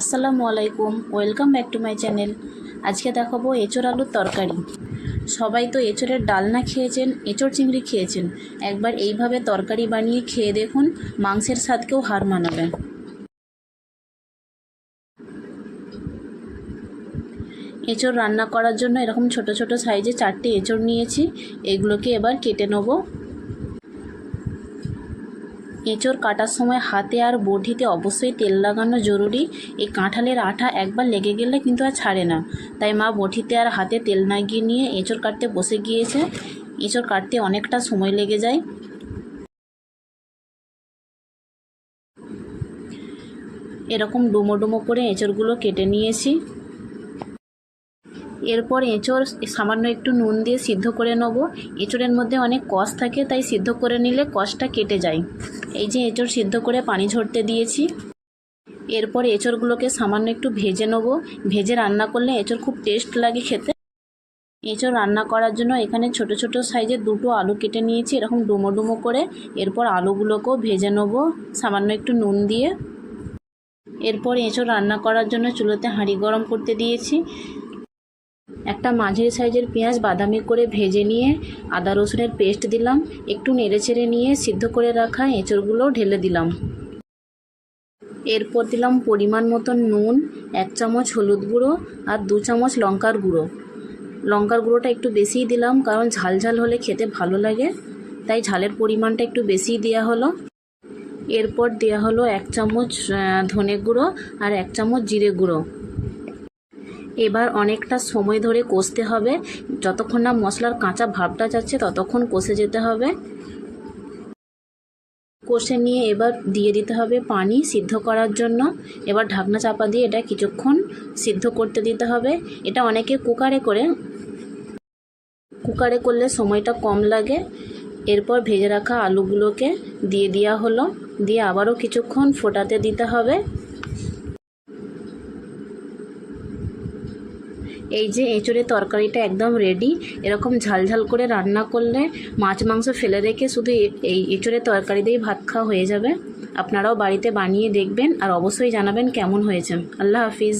আসসালামু আলাইকুম, welcome back to my channel. আজকে দেখাবো এঁচোড় আলুর তরকারি। সবাই তো এঁচোড়ের ডালনা খেয়েছেন এঁচোড় চিংড়ি খেয়েছেন। একবার এইভাবে তরকারি বানিয়ে খেয়ে দেখুন, মাংসের স্বাদকেও হার মানাবে। এঁচোড় রান্না করার জন্য এরকম ছোট ছোট সাইজে চারটে এঁচোড় নিয়েছি। এগুলোকে এবার কেটে নেব। এঁচোড় কাটার সময় হাতে আর বটিতে অবশ্যই তেল লাগানো জরুরি। এই কাঁঠালের আঠা একবার লেগে গেলে কিন্তু আর ছাড়ে না। তাই মা বটিতে আর হাতে তেল না গিয়ে নিয়ে এঁচোড় কাটতে বসে গিয়েছে। এঁচোড় কাটতে অনেকটা সময় লেগে যায়। এরকম ডুমো ডুমো করে এঁচোড়গুলো কেটে নিয়েছি। এরপর এঁচোড় সামান্য একটু নুন দিয়ে সিদ্ধ করে নেব। এঁচোড়ের মধ্যে অনেক কষ থাকে, তাই সিদ্ধ করে নিলে কষটা কেটে যায়। এই যে এঁচোড় সিদ্ধ করে পানি ঝরতে দিয়েছি। এরপর এঁচোড়গুলোকে সামান্য একটু ভেজে নেব। ভেজে রান্না করলে এঁচোড় খুব টেস্ট লাগে খেতে। এঁচোড় রান্না করার জন্য এখানে ছোট ছোট সাইজের দুটো আলু কেটে নিয়েছি, এরকম ডুমো ডুমো করে। এরপর আলুগুলোকেও ভেজে নেব সামান্য একটু নুন দিয়ে। এরপর এঁচোড় রান্না করার জন্য চুলোতে হাঁড়ি গরম করতে দিয়েছি। একটা মাঝারি সাইজের পেঁয়াজ বাদামি করে ভেজে নিয়ে আদা রসুনের পেস্ট দিলাম, একটু নেড়েচেড়ে নিয়ে সিদ্ধ করে রাখা এঁচড়গুলো ঢেলে দিলাম। এরপর দিলাম পরিমাণ মতন নুন, এক চামচ হলুদ গুঁড়ো আর দু চামচ লঙ্কার গুঁড়ো। লঙ্কার গুঁড়োটা একটু বেশিই দিলাম কারণ ঝাল ঝাল হলে খেতে ভালো লাগে, তাই ঝালের পরিমাণটা একটু বেশিই দেওয়া হলো। এরপর দেওয়া হলো এক চামচ ধনে গুঁড়ো আর এক চামচ জিরে গুঁড়ো। এবার অনেকটা সময় ধরে কষতে হবে। যতক্ষণ না মশলার কাঁচা ভাবটা যাচ্ছে, ততক্ষণ কষে যেতে হবে। কষে নিয়ে এবার দিয়ে দিতে হবে পানি সিদ্ধ করার জন্য। এবার ঢাকনা চাপা দিয়ে এটা কিছুক্ষণ সিদ্ধ করতে দিতে হবে। এটা অনেকে কুকারে করে। কুকারে করলে সময়টা কম লাগে। এরপর ভেজে রাখা আলুগুলোকে দিয়ে দেওয়া হলো। দিয়ে আবারও কিছুক্ষণ ফোটাতে দিতে হবে। এই যে এঁচড়ের তরকারিটা একদম রেডি এরকম ঝালঝাল করে রান্না করলে মাছ, মাংস ফেলে রেখে শুধু এই এঁচড়ের তরকারি দিয়েই ভাত খাওয়া হয়ে যাবে। আপনারাও বাড়িতে বানিয়ে দেখবেন আর অবশ্যই জানাবেন কেমন হয়েছে। আল্লাহ হাফিজ।